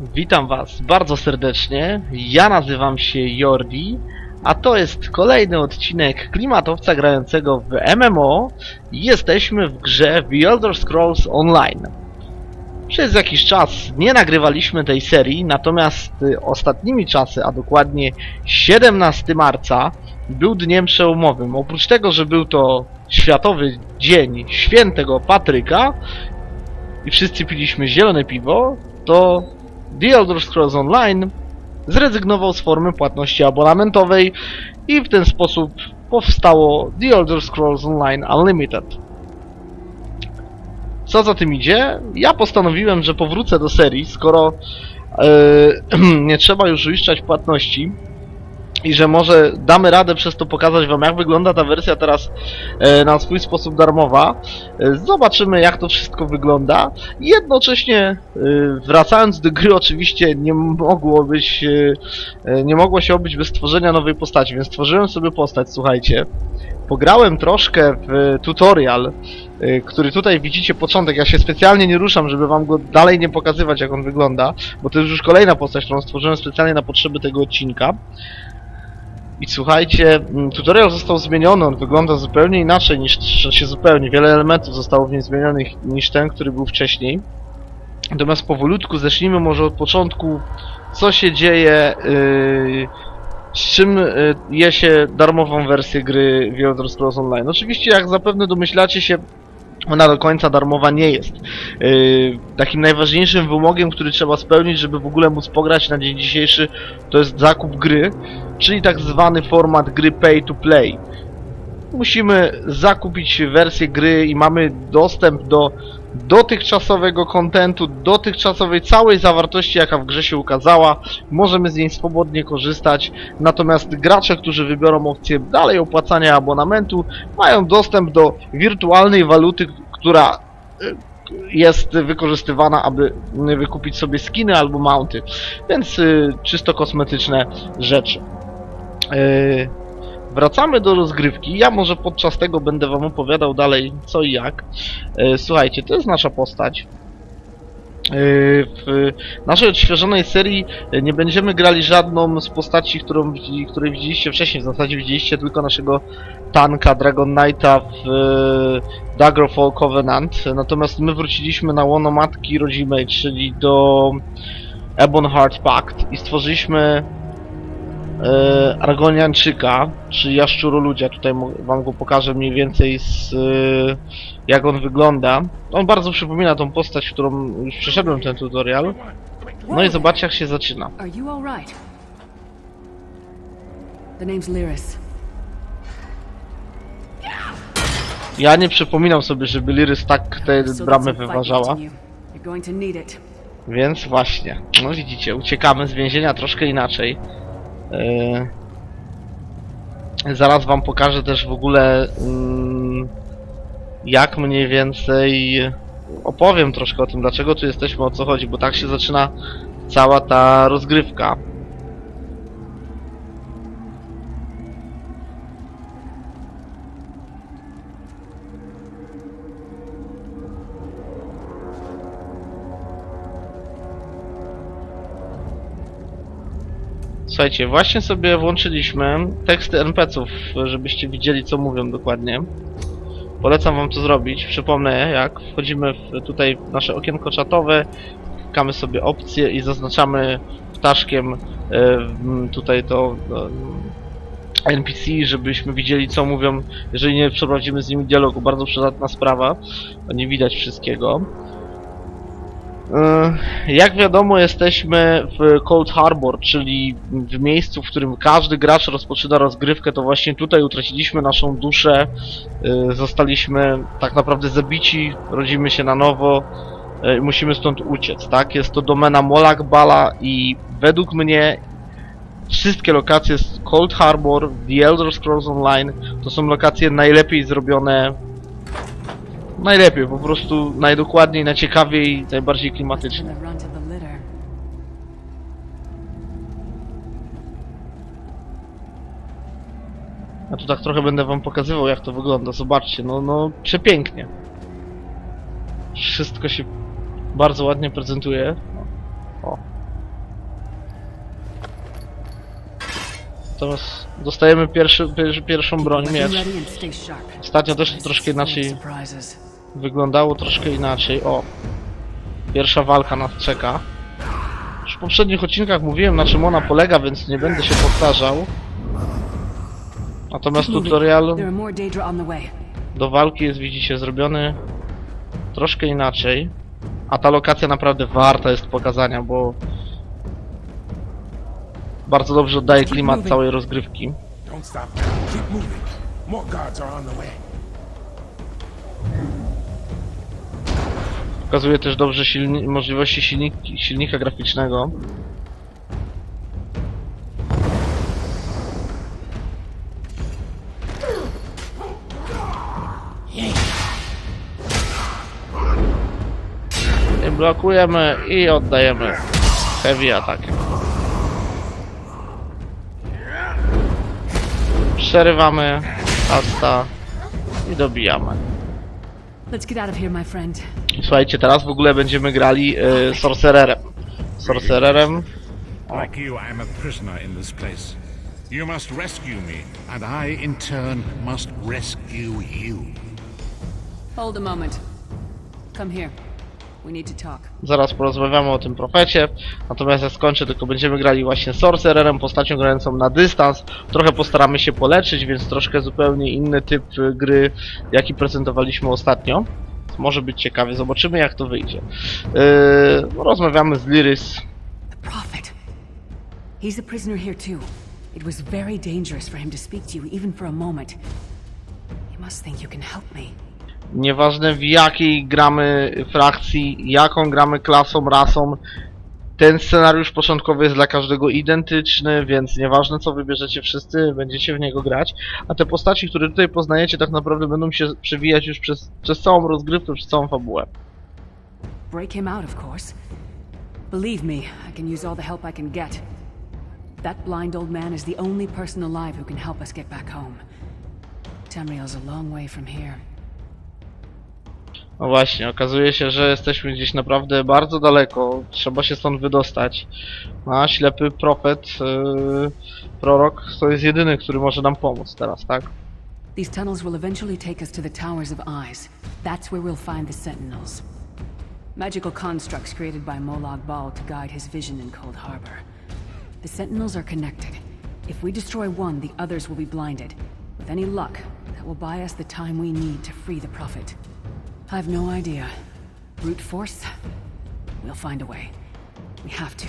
Witam Was bardzo serdecznie. Ja nazywam się Jordi, a to jest kolejny odcinek klimatowca grającego w MMO jesteśmy w grze The Elder Scrolls Online. Przez jakiś czas nie nagrywaliśmy tej serii, natomiast y, ostatnimi czasy, a dokładnie 17 marca, był dniem przełomowym. Oprócz tego, że był to Światowy Dzień Świętego Patryka i wszyscy piliśmy zielone piwo, to The Elder Scrolls Online zrezygnował z formy płatności abonamentowej i w ten sposób powstało The Elder Scrolls Online Unlimited. Co za tym idzie? Ja postanowiłem, że powrócę do serii, skoro e, nie trzeba już uiszczać płatności i że może damy radę przez to pokazać wam jak wygląda ta wersja teraz e, na swój sposób darmowa. E, Zobaczymy jak to wszystko wygląda. Jednocześnie e, wracając do gry oczywiście nie mogło być nie mogło się obyć bez stworzenia nowej postaci, więc stworzyłem sobie postać, słuchajcie. Pograłem troszkę w tutorial, który tutaj widzicie początek. Ja się specjalnie nie ruszam, żeby wam go dalej nie pokazywać jak on wygląda, bo to jest już kolejna postać, którą stworzyłem specjalnie na potrzeby tego odcinka. I słuchajcie, mm, tutorial został zmieniony, on wygląda zupełnie inaczej niż, znaczy zupełnie, wiele elementów zostało w nim zmienionych niż ten, który był wcześniej. Natomiast powolutku zacznijmy może od początku, co się dzieje, yy, z czym yy, je się darmową wersję gry Elder Scrolls Online. Oczywiście, jak zapewne domyślacie się, ona do końca darmowa nie jest. Yy, takim najważniejszym wymogiem, który trzeba spełnić, żeby w ogóle móc pograć na dzień dzisiejszy, to jest zakup gry, czyli tak zwany format gry pay to play. Musimy zakupić wersję gry i mamy dostęp do dotychczasowego kontentu, dotychczasowej całej zawartości, jaka w grze się ukazała. Możemy z niej swobodnie korzystać, natomiast gracze, którzy wybiorą opcję dalej opłacania abonamentu, mają dostęp do wirtualnej waluty, która y, jest wykorzystywana, aby y, wykupić sobie skiny albo mounty. Więc y, czysto kosmetyczne rzeczy. Wracamy do rozgrywki. Ja może podczas tego będę wam opowiadał dalej co i jak. Yy, słuchajcie, to jest nasza postać. Yy, W naszej odświeżonej serii yy, nie będziemy grali żadną z postaci, którą, której widzieliście wcześniej. W zasadzie widzieliście tylko naszego tanka Dragon Knighta w yy, Daggerfall Covenant. Natomiast my wróciliśmy na łono matki rodzimej, czyli do Ebonheart Pact i stworzyliśmy e, Argonianczyka, czy Jaszczuroludzia, tutaj wam go pokażę mniej więcej z e, jak on wygląda. On bardzo przypomina tą postać, którą już przeszedłem ten tutorial. No i zobaczcie jak się zaczyna. Ja nie przypominam sobie, żeby Lirys tak te bramy wyważała, więc właśnie. No widzicie, uciekamy z więzienia troszkę inaczej. E, zaraz wam pokażę też w ogóle mm, jak mniej więcej opowiem troszkę o tym, dlaczego tu jesteśmy, o co chodzi, bo tak się zaczyna cała ta rozgrywka. Słuchajcie, właśnie sobie włączyliśmy teksty NPC-ów, żebyście widzieli co mówią dokładnie. Polecam wam to zrobić. Przypomnę jak. Wchodzimy w, tutaj w nasze okienko czatowe, klikamy sobie opcje i zaznaczamy ptaszkiem e, tutaj to e, NPC, żebyśmy widzieli co mówią, jeżeli nie przeprowadzimy z nimi dialogu. Bardzo przydatna sprawa, nie widać wszystkiego. E, Jak wiadomo, jesteśmy w Cold Harbor, czyli w miejscu, w którym każdy gracz rozpoczyna rozgrywkę. To właśnie tutaj utraciliśmy naszą duszę, e, zostaliśmy tak naprawdę zabici, rodzimy się na nowo e, i musimy stąd uciec, tak? Jest to domena Molak Bala i według mnie wszystkie lokacje z Cold Harbor, The Elder Scrolls Online to są lokacje najlepiej zrobione najlepiej, po prostu najdokładniej, najciekawiej, najbardziej klimatycznie. Ja tu tak trochę będę wam pokazywał jak to wygląda, zobaczcie, no, no przepięknie. Wszystko się bardzo ładnie prezentuje. O. Natomiast dostajemy pierwszy, pierwszą broń, miecz. Ostatnio też to troszkę inaczej wyglądało, troszkę inaczej. O, pierwsza walka nas czeka. Już w poprzednich odcinkach mówiłem na czym ona polega, więc nie będę się powtarzał. Natomiast tutorial do walki jest, widzicie, zrobiony troszkę inaczej. A ta lokacja naprawdę warta jest pokazania, bo bardzo dobrze oddaje klimat całej rozgrywki. Don't stop now. Keep moving. More guards are on the way. Pokazuje też dobrze silni możliwości silniki, silnika graficznego. I blokujemy i oddajemy heavy atak. Przerywamy, asta i dobijamy. Let's get out of here, my friend. Słuchajcie, teraz w ogóle będziemy grali y, Sorcererem. Sorcererem. Like you, I am a prisoner in this place. You must rescue me, and I, in turn, must rescue you. Hold a moment. Come here. Zaraz porozmawiamy o tym profecie. Natomiast ja skończę, tylko będziemy grali właśnie Sorcererem, postacią grającą na dystans. Trochę postaramy się poleczyć, więc troszkę zupełnie inny typ y, gry, jaki prezentowaliśmy ostatnio. Może być ciekawie, zobaczymy jak to wyjdzie. Yy, rozmawiamy z Liris. He's a prisoner here too. It was very dangerous for him to speak to you even for a moment. You must think you can help me. Nieważne w jakiej gramy frakcji, jaką gramy klasą, rasą, ten scenariusz początkowy jest dla każdego identyczny, więc nieważne co wybierzecie wszyscy, będziecie w niego grać. A te postaci, które tutaj poznajecie, tak naprawdę będą się przewijać już przez, przez całą rozgrywkę, przez całą fabułę. Break him out, of course. Believe me, I can use all the help I can get. That blind old man is the only person alive who can help us get back home. Tamriel's a long way from here. No właśnie, okazuje się, że jesteśmy gdzieś naprawdę bardzo daleko, trzeba się stąd wydostać. A ślepy profet, yy, prorok, to jest jedyny, który może nam pomóc teraz, tak? These tunnels will eventually take us to the Towers of Eyes. That's where we'll find the Sentinels. Magical constructs created by Molag Bal to guide his vision in Cold Harbor. The Sentinels are connected. If we destroy one, the others will be blinded. With any luck, that will buy us the time we need to free the Prophet. I've no idea. Brute force? We'll find a way. We have to.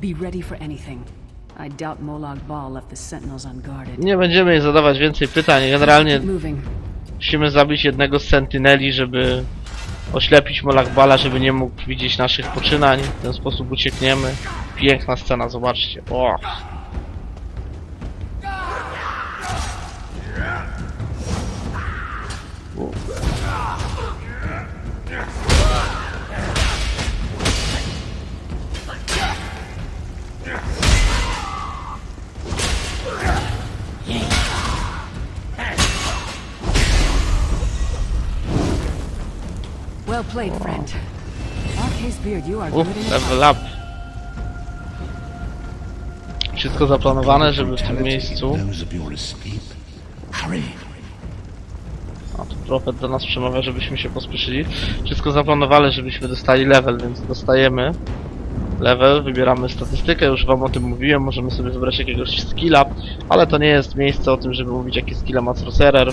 Be ready for anything. I doubt Molag Bal left the Sentinels unguarded. Nie będziemy jej zadawać więcej pytań, generalnie. Musimy zabić jednego z sentineli, żeby oślepić Molakbala, żeby nie mógł widzieć naszych poczynań. W ten sposób uciekniemy. Piękna scena, zobaczcie. O! Well played, friend. Beard, you are good Uff, in level up. Wszystko zaplanowane, żeby w tym miejscu... Knows of your escape. Hurry. A tu profet do nas przemawia, żebyśmy się pospieszyli. Wszystko zaplanowane, żebyśmy dostali level, więc dostajemy level, wybieramy statystykę, już wam o tym mówiłem, możemy sobie wybrać jakiegoś skilla, ale to nie jest miejsce o tym, żeby mówić jakie skilla ma sorcerer.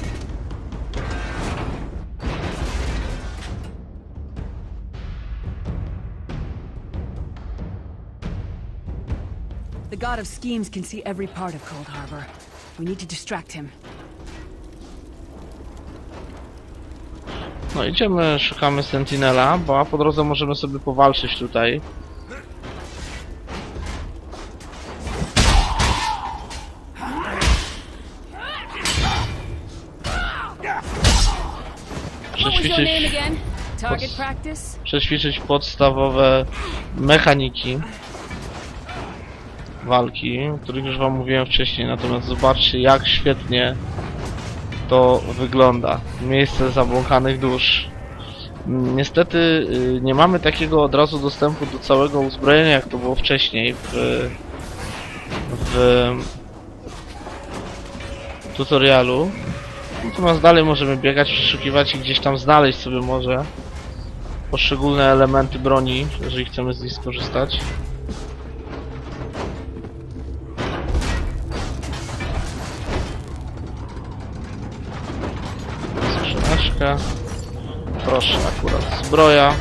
The god of schemes can see every part of Cold Harbor. We need to distract him. No idziemy, szukamy Sentinela, bo po drodze możemy sobie powalczyć tutaj. Przećwiczyć, practice? przećwiczyć podstawowe mechaniki walki, o których już wam mówiłem wcześniej, natomiast zobaczcie jak świetnie to wygląda. Miejsce zabłąkanych dusz. Niestety y, nie mamy takiego od razu dostępu do całego uzbrojenia, jak to było wcześniej w, w tutorialu. Natomiast dalej możemy biegać, przeszukiwać i gdzieś tam znaleźć sobie może poszczególne elementy broni, jeżeli chcemy z nich skorzystać. Skrzyneczka. Proszę, akurat zbroja.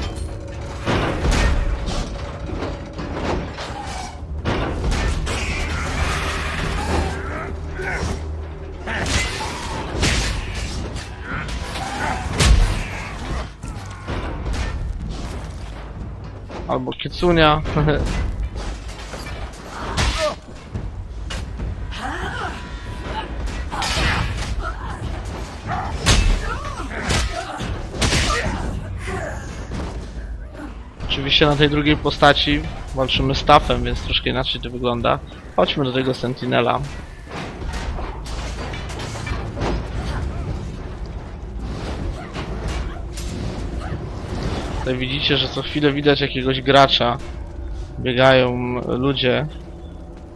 Albo kicunia. Oczywiście na tej drugiej postaci walczymy staffem, więc troszkę inaczej to wygląda. Chodźmy do tego Sentinela. Tutaj widzicie, że co chwilę widać jakiegoś gracza. Biegają ludzie.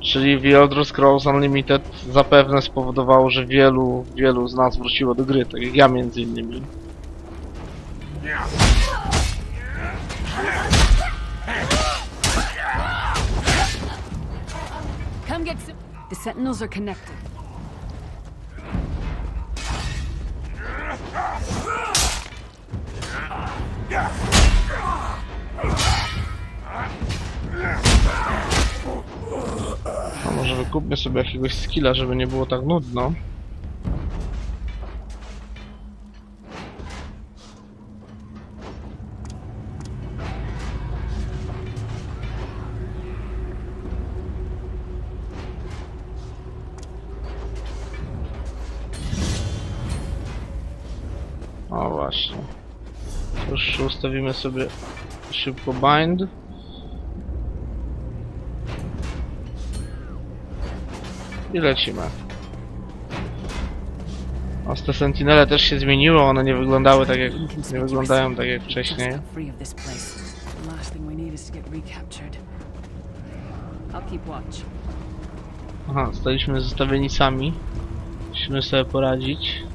Czyli Elder Scrolls Unlimited zapewne spowodowało, że wielu, wielu z nas wróciło do gry, tak jak ja między innymi. Come sentinels are connected. A może wykupmy sobie jakiegoś skilla, żeby nie było tak nudno. Właśnie. Już ustawimy sobie szybko bind. I lecimy. O, te sentinele też się zmieniły, one nie wyglądały tak jak, nie wyglądają tak jak wcześniej. Aha, staliśmy zostawieni sami. Musimy sobie poradzić.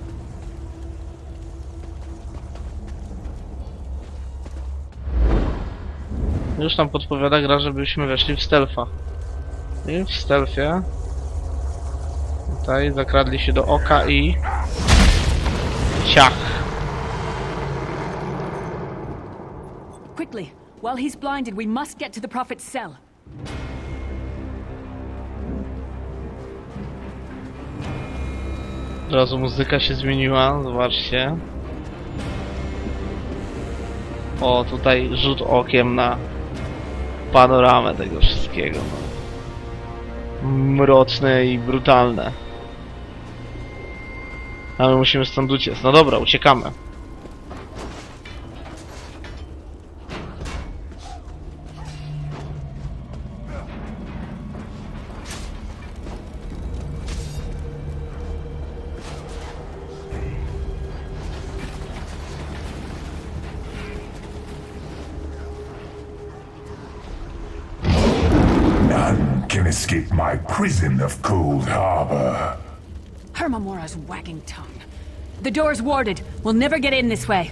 Już tam podpowiada gra, żebyśmy weszli w stealtha. I w stealthie tutaj zakradli się do oka i ciach. Quickly, while he's blinded, we must get to the Prophet's cell. Od razu muzyka się zmieniła, zobaczcie. O, tutaj rzut okiem na panoramę tego wszystkiego. No. Mroczne i brutalne. A my musimy stąd uciec. No dobra, uciekamy. Door's warded. We'll never get in this way.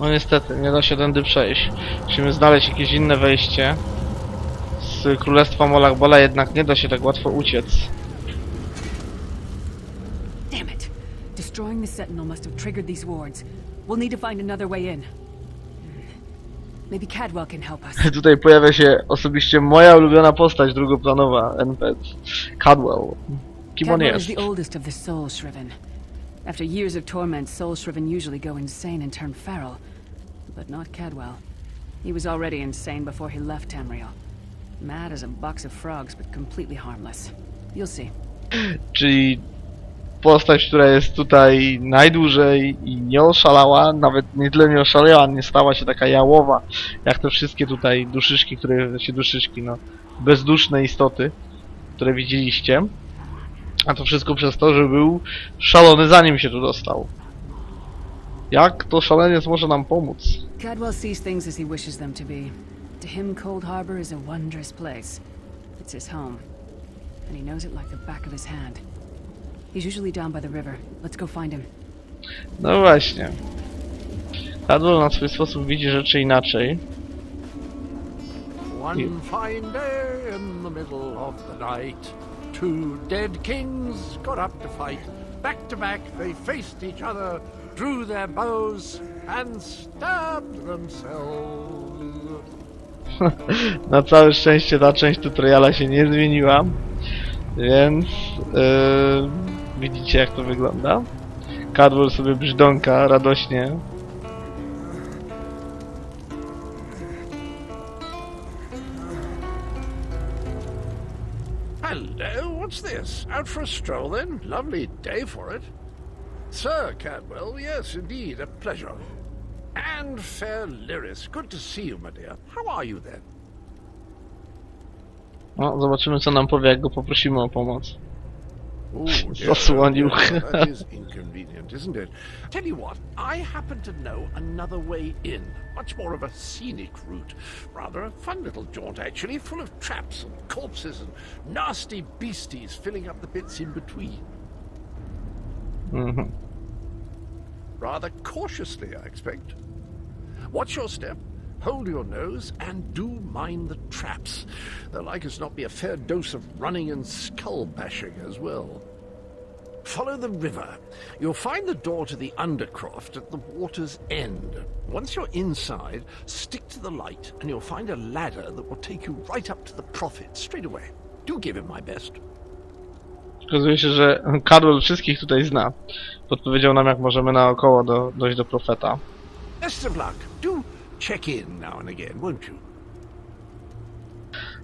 No niestety, nie da się tędy przejść. Musimy znaleźć jakieś inne wejście. Z Królestwa Molachbola jednak nie da się tak łatwo uciec. Damn it. Destroying the Sentinel must have triggered these wards. We'll need to find another way in. Maybe Cadwell can help us. Tutaj pojawia się osobiście moja ulubiona postać drugoplanowa, NPC, Cadwell. Kim on jest? the oldest of the Soul Shriven. After years of torment, Soul Shriven usually go insane and turn feral. But not Cadwell. He was already insane before he left Tamriel. Mad as a box of frogs, but completely harmless. You'll see. Czyli postać, która jest tutaj najdłużej i nie oszalała, nawet nie tyle nie oszalała, nie stała się taka jałowa, jak te wszystkie tutaj duszyczki, które się duszyczki, no, bezduszne istoty, które widzieliście. A to wszystko przez to, że był szalony zanim się tu dostał. Jak to szaleniec może nam pomóc? Cadwell sees things as he wishes them to be. To him, Cold Harbor is a wondrous place. It's his home, and he knows it like the back of his hand. He's usually down by the river. Let's go find him. No właśnie. Cadwell na swój sposób widzi rzeczy inaczej. One fine day in the middle of the night, two dead kings got up to fight. Back to back they faced each other, drew their bows, and stabbed themselves. Na całe szczęście ta część tutoriala się nie zmieniła. Więc yy, widzicie jak to wygląda. Cadwell sobie brzdąka radośnie. Hello, what's this? Out for a stroll then? Lovely day for it. Sir Cadwell, yes, indeed, a pleasure. And fair Lyris, good to see you, my dear. How are you then? No, zobaczymy co nam powie jak go poprosimy o pomoc. Oh, Zasłonił. dear, that is inconvenient, isn't it? Tell you what, I happen to know another way in. Much more of a scenic route. Rather a fun little jaunt, actually, full of traps and corpses and nasty beasties filling up the bits in between. Mhm. Rather cautiously, I expect. Watch your step, hold your nose, and do mind the traps. There'll like as not be a fair dose of running and skull bashing as well. Follow the river. You'll find the door to the Undercroft at the water's end. Once you're inside, stick to the light, and you'll find a ladder that will take you right up to the Prophet straight away. Do give him my best. Okazuje się, że Cadwell wszystkich tutaj zna. Podpowiedział nam jak możemy naokoło do, dojść do profeta. Best of luck. Do check in now and again, won't you?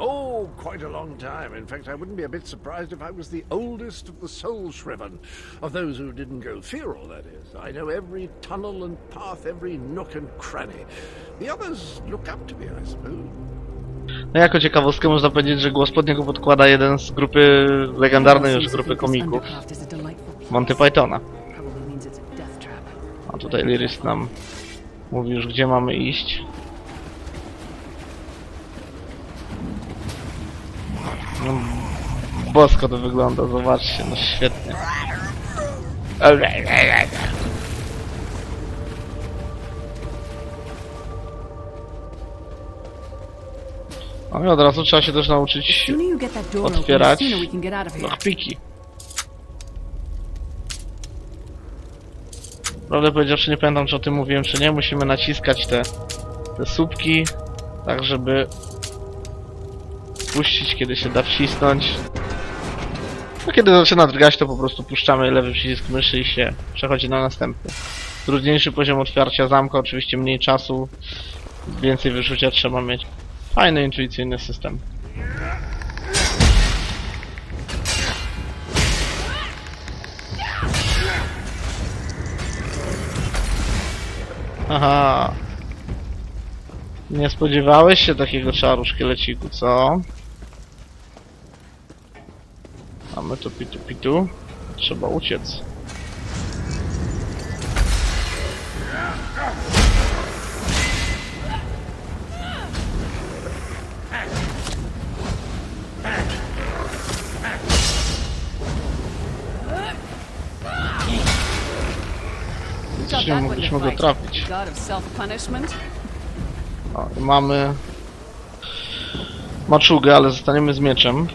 Oh, quite a long time. In fact, I wouldn't be a bit surprised if I was the oldest of the soul shriven, of those who didn't go feral, that is. I know every tunnel and path, every nook and cranny. The others look up to me, I suppose. No jako ciekawostkę można powiedzieć, że głos pod niego podkłada jeden z grupy legendarnej już grupy komików. Monty Pythona. A tutaj Liris nam mówi już gdzie mamy iść. No, bosko to wygląda, zobaczcie, no świetnie. No i od razu trzeba się też nauczyć otwierać lockpiki. Prawdę powiedziawszy nie pamiętam czy o tym mówiłem czy nie, musimy naciskać te, te słupki tak żeby puścić kiedy się da wcisnąć. No kiedy zaczyna drgać to po prostu puszczamy lewy przycisk myszy i się przechodzi na następny. Trudniejszy poziom otwarcia zamka, oczywiście mniej czasu, więcej wyczucia trzeba mieć. Fajny, intuicyjny system. Aha. Nie spodziewałeś się takiego czaru, szkieleciku, co? Mamy tu pitu pitu. Trzeba uciec. One mogliśmy go trafić. O, mamy maczugę, ale zostaniemy z mieczem.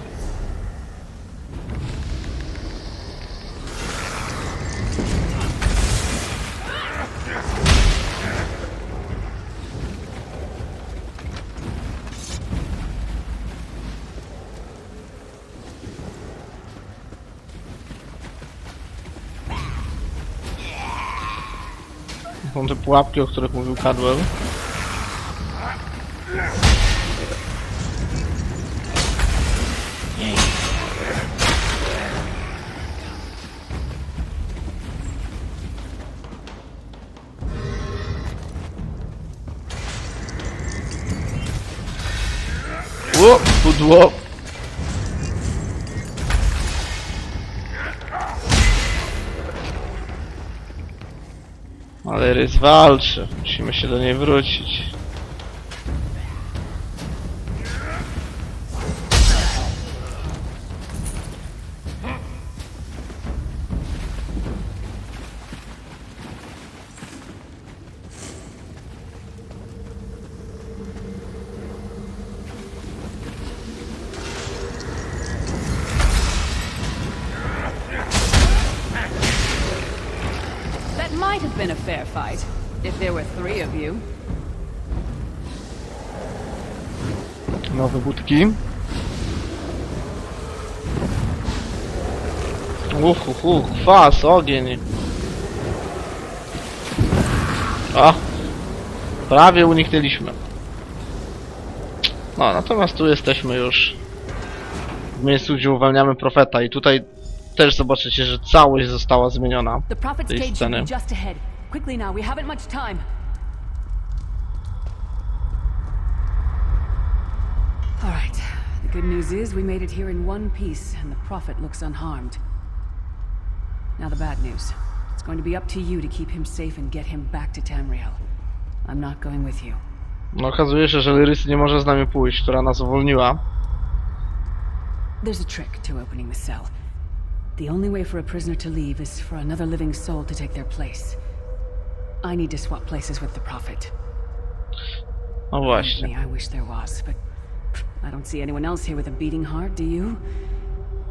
Te pułapki, o których mówił Cadwell. O, pudło. Ale Rys walczy. Musimy się do niej wrócić. Been a fair fight, if there were three of you. Nowe budki. Uch, uch, uch, kwas, ogień. O! Prawie uniknęliśmy. No, natomiast tu jesteśmy już w miejscu, gdzie uwalniamy profeta i tutaj też zobaczycie, że całość została zmieniona. Tej sceny. Be just ahead. Quickly now, we haven't much time. All right. The good news is we made it here in one piece, and the prophet looks unharmed. Now the bad news. It's going to be up to you to keep him safe and get him back to Tamriel. I'm not going with you. No okazuje się, że Lyrys nie może z nami pójść, która nas uwolniła. There's a trick to opening the cell. The only way for a prisoner to leave is for another living soul to take their place. I need to swap places with the prophet. Oh, no właśnie. I wish there was, but I don't see anyone else here with a beating heart, do you?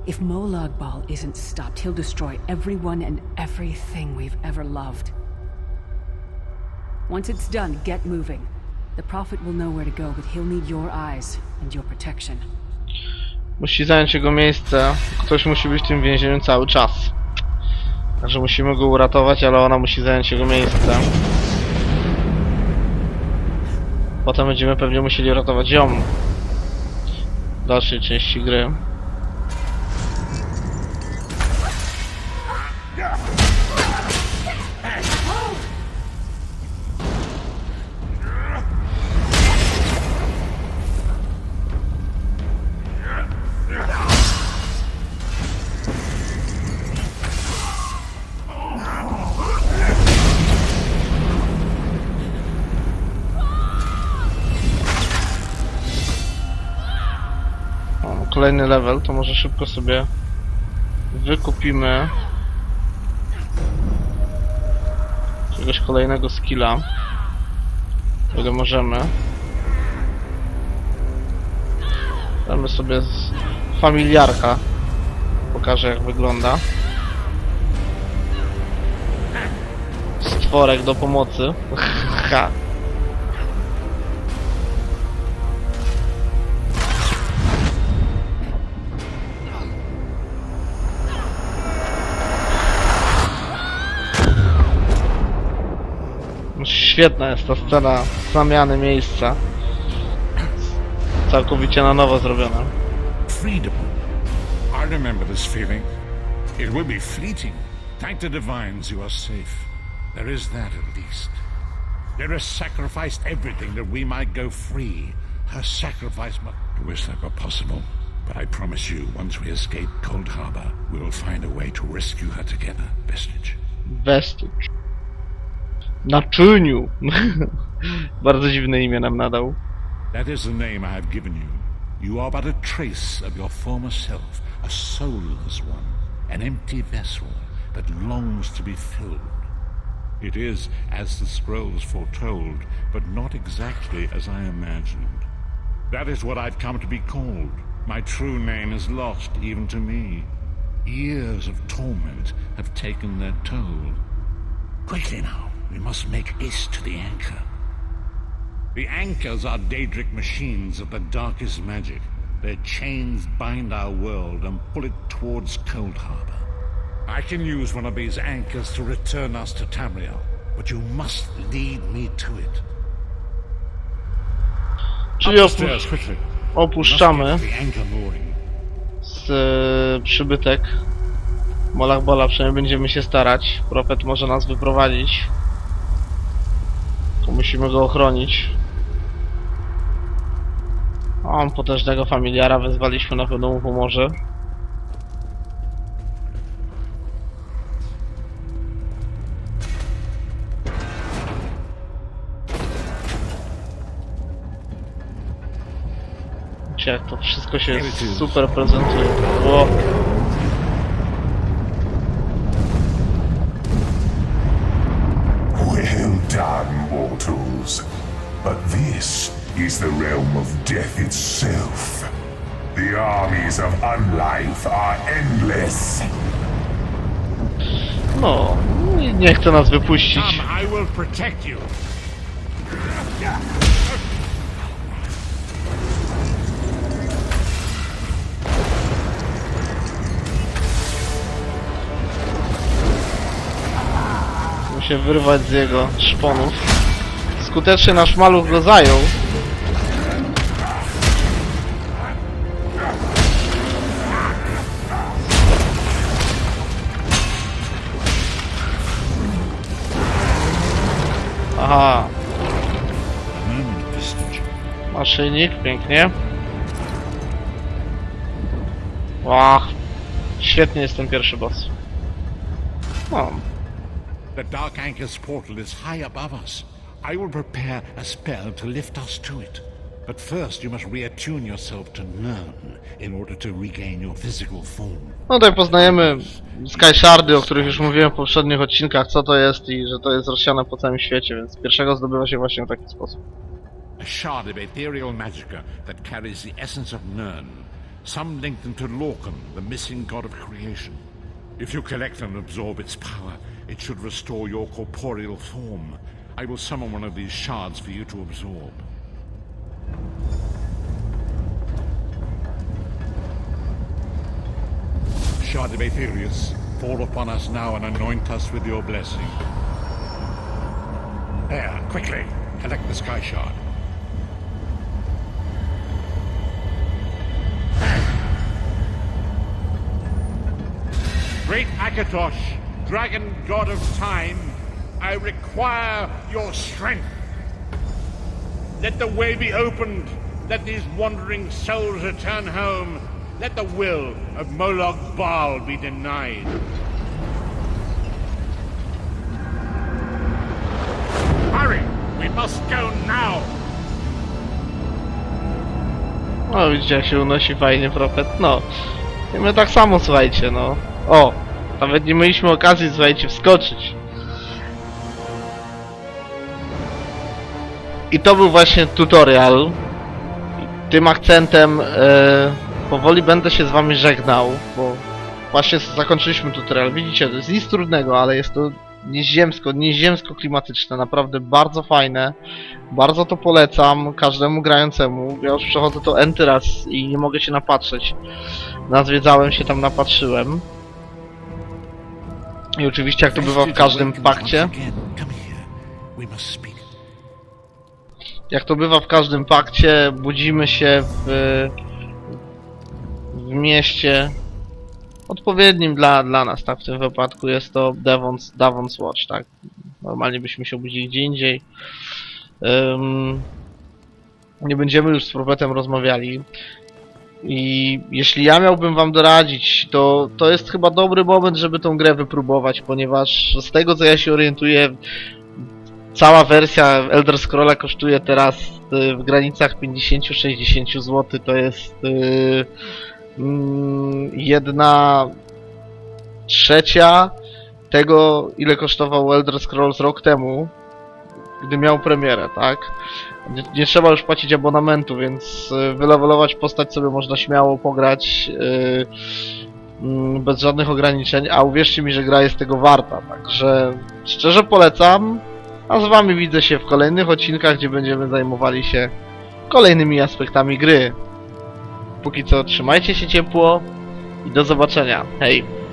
If Molag Bal isn't stopped, he'll destroy everyone and everything we've ever loved. Once it's done, get moving. The prophet will know where to go, but he'll need your eyes and your protection. Musi zająć jego miejsce. Ktoś musi być w tym więzieniu cały czas. Także musimy go uratować, ale ona musi zająć jego miejsce. Potem będziemy pewnie musieli ratować ją. W dalszej części gry. Kolejny level, to może szybko sobie wykupimy jakiegoś kolejnego skilla. Ile możemy. Damy sobie familiarka. Pokażę jak wygląda. Stworek do pomocy. ha. Świetna jest ta scena zamiany miejsca. Całkowicie na nowo zrobiona. Freedom. I remember this feeling. It will be fleeting. Thank the divines you are safe. There is that at least. Has sacrificed everything that we might go free. Her sacrifice must... I wish that were possible. But I promise you, once we escape Cold Harbor, we will find a way to rescue her together, Vestige. Vestige. Naczyniu! Bardzo dziwne imię nam nadał. That is the name I have given you. You are but a trace of your former self, a soulless one, an empty vessel that longs to be filled. It is as the scrolls foretold, but not exactly as I imagined. That is what I've come to be called. My true name is lost even to me. Years of torment have taken their toll. Quickly now, we must make haste to the anchor. The anchors are Daedric machines of the darkest magic. Their chains bind our world and pull it towards Cold Harbor. I can use one of these anchors to return us to Tamriel, but you must lead me to it. Czyli opusz quickly. Must opuszczamy get to the anchor mooring. z e, przybytek Molach Bola, przynajmniej będziemy się starać. Profet może nas wyprowadzić. Tu musimy go ochronić. On potężnego familiara wezwaliśmy, na pewno mu pomoże. jak to wszystko się super prezentuje. Wow. Is the realm of death itself. The armies of unlife are endless. no, nie chce nas wypuścić. Come, I will protect you. Musimy się wyrwać z jego szponów. Skutecznie nasz maluch go zajął. Maszynik, pięknie. Ach, świetnie jest ten pierwszy boss. No, The Dark Anchor's portal is high above us. I will prepare a spell to lift us to it. But first you must reattune yourself to Nern in order to regain your physical form. No tutaj poznajemy Sky Shardy, o których już mówiłem w poprzednich odcinkach, co to jest i że to jest rozsiane po całym świecie, więc pierwszego zdobywa się właśnie w taki sposób. A shard of ethereal magica that carries the essence of Nern. Some link them to Lorcan, the missing god of creation. If you collect and absorb its power, it should restore your corporeal form. I will summon one of these shards for you to absorb. Shard of Aetherius, fall upon us now and anoint us with your blessing. There, quickly, collect the Sky Shard. Great Akatosh, dragon god of time, I require your strength. Let the way be opened. Let these wandering souls return home. Let the will of Moloch Baal be denied. Hurry! We must go now! No widzicie jak się unosi fajnie profet, no. I my tak samo słuchajcie, no. O, nawet nie mieliśmy okazji, słuchajcie, wskoczyć. I to był właśnie tutorial. Tym akcentem e, powoli będę się z wami żegnał, bo właśnie zakończyliśmy tutorial. Widzicie, to jest nic trudnego, ale jest to nieziemsko, nieziemsko klimatyczne, naprawdę bardzo fajne. Bardzo to polecam każdemu grającemu. Ja już przechodzę to enty raz i nie mogę się napatrzeć. Nazwiedzałem się tam, napatrzyłem. I oczywiście jak to bywa w każdym pakcie, jak to bywa w każdym pakcie, budzimy się w, w mieście odpowiednim dla, dla nas, tak? W tym wypadku jest to Devon's, Devon's Watch, tak? Normalnie byśmy się obudzili gdzie indziej. Ym, nie będziemy już z Probetem rozmawiali. I jeśli ja miałbym wam doradzić, to to jest chyba dobry moment, żeby tą grę wypróbować, ponieważ z tego co ja się orientuję, cała wersja Elder Scrolla kosztuje teraz y, w granicach 50-60 zł. To jest y, mm, jedna trzecia tego, ile kosztował Elder Scrolls rok temu, gdy miał premierę, tak? Nie, nie trzeba już płacić abonamentu, więc y, wylewelować postać sobie można śmiało pograć y, mm, bez żadnych ograniczeń, a uwierzcie mi, że gra jest tego warta, także szczerze polecam. A z wami widzę się w kolejnych odcinkach, gdzie będziemy zajmowali się kolejnymi aspektami gry. Póki co trzymajcie się ciepło i do zobaczenia. Hej!